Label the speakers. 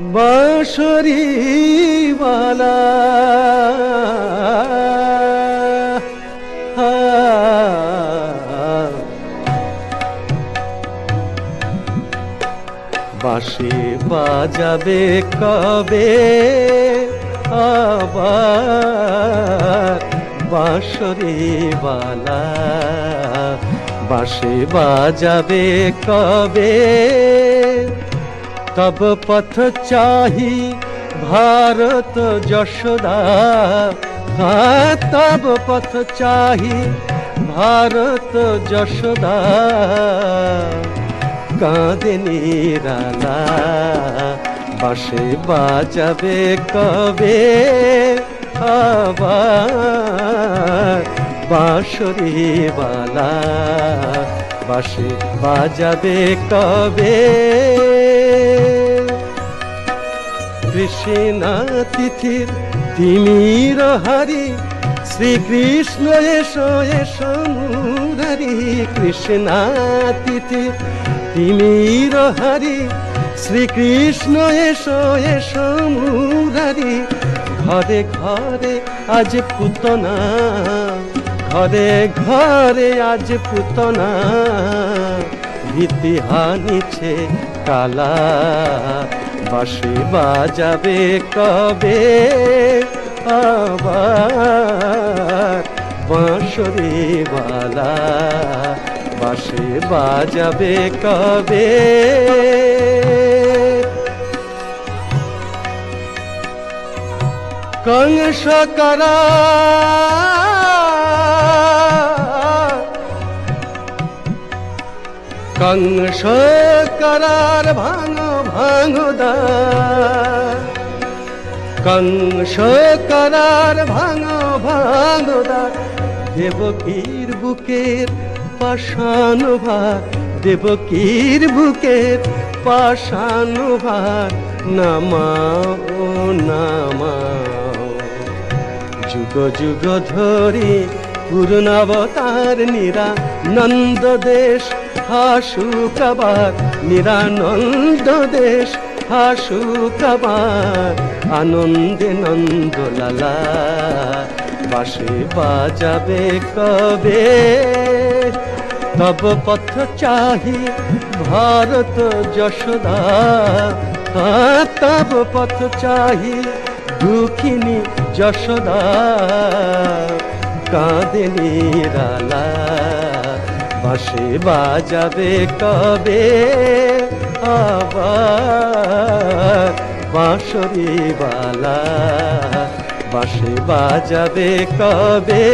Speaker 1: বাঁশরিওয়ালা। বাঁশি বাজাবে কবে? আবার বাঁশরিওয়ালা। বাঁশি বাজাবে কবে? তব পথ চাহি ভারত যশোদা তব পথ চাহি ভারত যশোদা কাঁদে নিরালা বাসে বাজাবে কবে আবার বাঁশরিওয়ালা বাসে বাজাবে কবে কৃষ্ণা তিথির তিমির হারি, শ্রীকৃষ্ণ এসো এসো মুরারি। কৃষ্ণা তিথির তিমির হারি, শ্রীকৃষ্ণ এসো এসো মুরারি। ঘরে ঘরে আজ পুতনা, ঘরে ঘরে আজ পুতনা। ভীতি হানিছে কালা। বাঁশি বাজাবে কবে? আবার বাঁশরিওয়ালা বাঁশি বাজাবে কবে? কংস করা? কংস করার ভাঙো ভাঙো কংস করার ভাঙো ভাঙো দেবকীর বুকের পাষাণ ভার দেবকীর বুকের পাষাণ ভার নামাও নামাও যুগ যুগ ধরি পূর্ণাবতার নিরানন্দ দেশ হাসু কাবার নিরানন্দ দেশ। হাসু কাবার আনন্দে নন্দ লালা বাসে বাজাবে কবে? তব পথ চাহি ভারত যশোদা। তব পথ চাহি দুঃখিনী যশোদা। কাঁদে নিরালা। বাসে বাজাবে কবে? আবার বাঁশরিওয়ালা বাসে বাজাবে কবে?